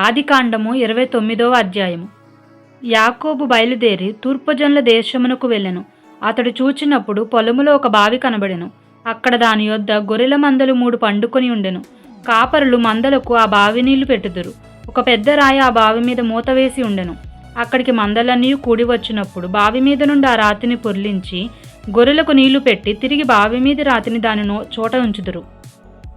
ఆదికాండము ఇరవై తొమ్మిదవ అధ్యాయము. యాకోబు బయలుదేరి తూర్పుజనుల దేశమునకు వెళ్ళెను. అతడు చూచినప్పుడు పొలములో ఒక బావి కనబడెను. అక్కడ దాని యొద్ద గొర్రెల మందలు మూడు పండుకొని ఉండెను. కాపరులు మందలకు ఆ బావి నీళ్ళు పెట్టుదురు. ఒక పెద్ద రాయి ఆ బావి మీద మూత వేసి ఉండెను. అక్కడికి మందలన్నీ కూడి వచ్చినప్పుడు బావి మీద నుండి ఆ రాతిని పొర్లించి గొర్రెలకు నీళ్ళు పెట్టి తిరిగి బావి మీద రాతిని దానినో చోట ఉంచుదురు.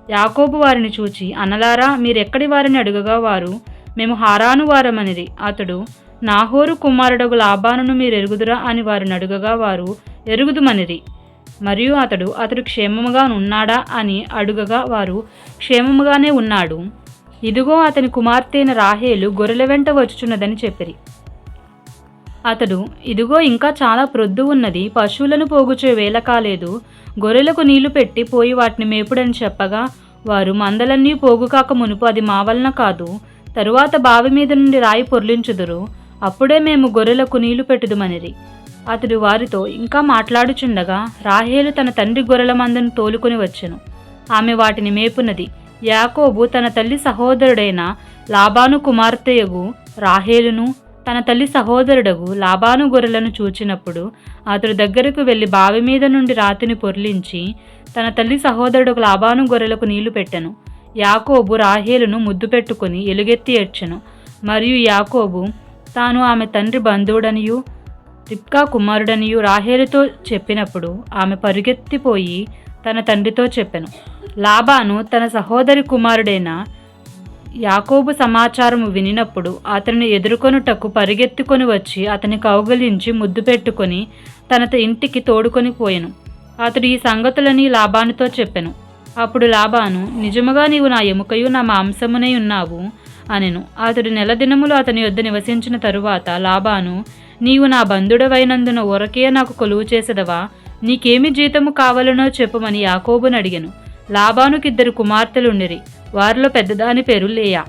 యాకోబు వారిని చూచి అనలారా మీరెక్కడి వారిని అడుగగా వారు? మేము హారాను వారమనిది అతడు నాహోరు కుమారుడగు లాభానును మీరు ఎరుగుదురా అని వారిని అడుగగా వారు ఎరుగుదుమనిది మరియు అతడు అతడు క్షేమముగా ఉన్నాడా అని అడుగగా వారు క్షేమముగానే ఉన్నాడు. ఇదిగో అతని కుమార్తె అయిన రాహేలు గొర్రెల వెంట వచ్చుచున్నదని చెప్పిరి. అతడు ఇదిగో ఇంకా చాలా ప్రొద్దు ఉన్నది. పశువులను పోగుచే వేల కాలేదు. గొర్రెలకు నీళ్ళు పెట్టి పోయి వాటిని మేపుడని చెప్పగా వారు మందలన్నీ పోగు కాక మునుపు అది మా వలన కాదు. తరువాత బావి మీద నుండి రాయి పొర్లించుదురు. అప్పుడే మేము గొర్రెలకు నీళ్ళు పెట్టుదుమనిరి. అతడు వారితో ఇంకా మాట్లాడుచుండగా రాహేలు తన తండ్రి గొర్రెల మందను తోలుకొని వచ్చెను. ఆమె వాటిని మేపునది యాకోబు తన తల్లి సహోదరుడైన లాబాను కుమార్తెయగు రాహేలును తన తల్లి సహోదరుడగు లాభాను గొర్రెలను చూచినప్పుడు అతడు దగ్గరకు వెళ్ళి బావి మీద నుండి రాతిని పొర్లించి తన తల్లి సహోదరుడు లాభాను గొర్రెలకు నీళ్ళు పెట్టెను. యాకోబు రాహేలును ముద్దు పెట్టుకుని ఎలుగెత్తి ఏడ్చెను. మరియు యాకోబు తాను ఆమె తండ్రి బంధువుడనియు రిప్కా కుమారుడనియు రాహేలుతో చెప్పినప్పుడు ఆమె పరుగెత్తిపోయి తన తండ్రితో చెప్పెను. లాబాను తన సహోదరి కుమారుడైన యాకోబు సమాచారము వినినప్పుడు అతనిని ఎదుర్కొనుటకు పరిగెత్తుకొని వచ్చి అతని కౌగలించి ముద్దు పెట్టుకొని తన ఇంటికి తోడుకొని పోయెను. అతడు ఈ సంగతులని లాభానితో చెప్పెను. అప్పుడు లాభాను నిజముగా నీవు నా ఎముకయు నా మాంసమునై ఉన్నావు అనెను. అతడు నెల దినములు అతని యొద్ద నివసించిన తరువాత లాభాను నీవు నా బంధుడవైనందున ఒరకే నాకు కొలువు చేసెదవా? నీకేమి జీతము కావాలనో చెప్పుమని యాకోబును అడిగాను లాబానుకిద్దరు కుమార్తెలుండిరి. వారిలో పెద్దదాని పేరు లేయా.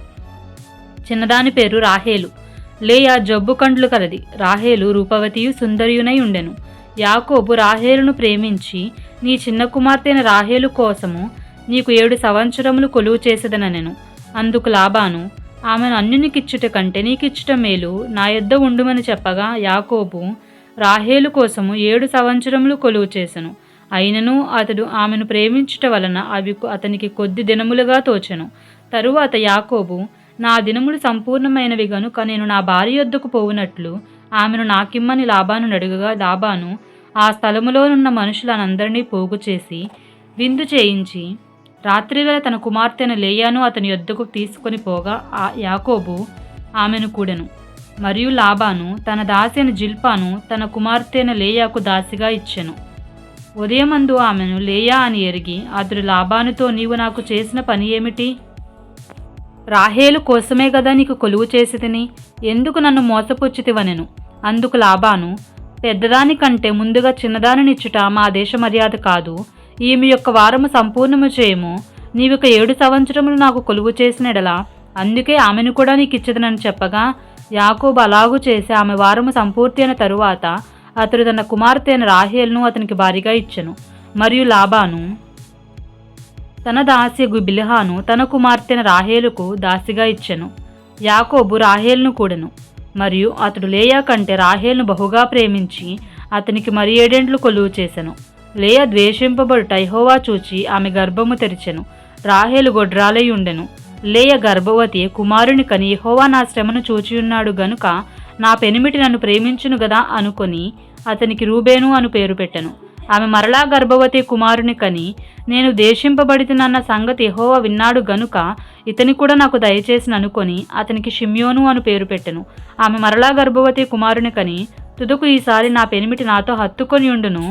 చిన్నదాని పేరు రాహేలు. లేయా జబ్బు కండ్లు కలది. రాహేలు రూపవతియు సుందరియునై ఉండెను. యాకోబు రాహేలును ప్రేమించి నీ చిన్న కుమార్తెన రాహేలు కోసము నీకు ఏడు సంవత్సరములు కొలువు చేసేదనెను అందుకు లాభాను ఆమెను అన్యునికిచ్చుట కంటే నీకిచ్చుట మేలు నా యొద్ద ఉండుమని చెప్పగా యాకోబు రాహేలు కోసము ఏడు సంవత్సరములు కొలువు చేసెను. అయినను అతడు ఆమెను ప్రేమించుట వలన అవి అతనికి కొద్ది దినములుగా తోచెను. తరువాత యాకోబు నా దినములు సంపూర్ణమైనవి గనుక నేను నా భార్య యొద్దకు పోవునట్లు ఆమెను నాకిమ్మని లాభాను అడుగగా లాభాను ఆ స్థలములోనున్న మనుషులనందరినీ పోగు చేసి విందు చేయించి రాత్రివేళ తన కుమార్తెను లేయాను అతని యొద్దకు తీసుకొని పోగా ఆ యాకోబు ఆమెను కూడెను. మరియు లాబాను తన దాసైన జిల్పాను తన కుమార్తెన లేయాకు దాసిగా ఇచ్చెను. ఉదయమందు ఆమెను లేయా అని ఎరిగి అతడు లాభానుతో నీవు నాకు చేసిన పని ఏమిటి? రాహేలు కోసమే కదా నీకు కొలువు చేసి తిని ఎందుకు నన్ను మోసపుచ్చితివనెను? అందుకు లాభాను పెద్దదాని కంటే ముందుగా చిన్నదానినిచ్చుట మా దేశ మర్యాద కాదు. ఈమె యొక్క వారము సంపూర్ణము చేయము. నీవిక ఏడు సంవత్సరములు నాకు కొలువు చేసినడలా అందుకే ఆమెను కూడా నీకు ఇచ్చదనని చెప్పగా యాకోబు అలాగు చేసి ఆమె వారము సంపూర్తి అయిన తరువాత అతడు తన కుమార్తె అయిన రాహేల్ను అతనికి భారీగా ఇచ్చెను. మరియు లాబాను తన దాసిగు బిల్హాను తన కుమార్తెన రాహేలుకు దాసిగా ఇచ్చెను. యాకోబు రాహేల్ను కూడెను. మరియు అతడు లేయా కంటే రాహేల్ను బహుగా ప్రేమించి అతనికి మరి ఏడేండ్లు కొలువు చేసెను. లేయా ద్వేషింపబడుట టైహోవా చూచి ఆమె గర్భము తెరిచెను. రాహేలు గొడ్రాలై ఉండెను. లేయ గర్భవతి కుమారుని కని యెహోవా నా శ్రమను చూచియున్నాడు గనుక నా పెనిమిటి నన్ను ప్రేమించును గదా అనుకొని అతనికి రూబేను అను పేరు పెట్టెను. ఆమె మరలా గర్భవతి కుమారుని కని నేను దేశింపబడితేనన్న సంగతి యెహోవా విన్నాడు గనుక ఇతని కూడా నాకు దయచేసి అనుకొని అతనికి షిమ్యోను అను పేరు పెట్టెను. ఆమె మరలా గర్భవతి కుమారుని కని తుదుకు ఈసారి నా పెనిమిటి నాతో హత్తుకొని ఉండును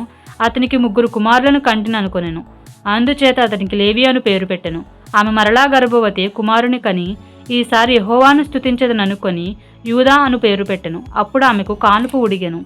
అతనికి ముగ్గురు కుమారులను కంటిననుకొనెను. అందుచేత అతనికి లేవి అను పేరు పెట్టెను. ఆమె మరలా గర్భవతి కుమారుని కని ఈసారి యెహోవాను స్తుతించదననుకొని యూదా అను పేరు పెట్టెను. అప్పుడు ఆమెకు కానుపు ఉడిగెను.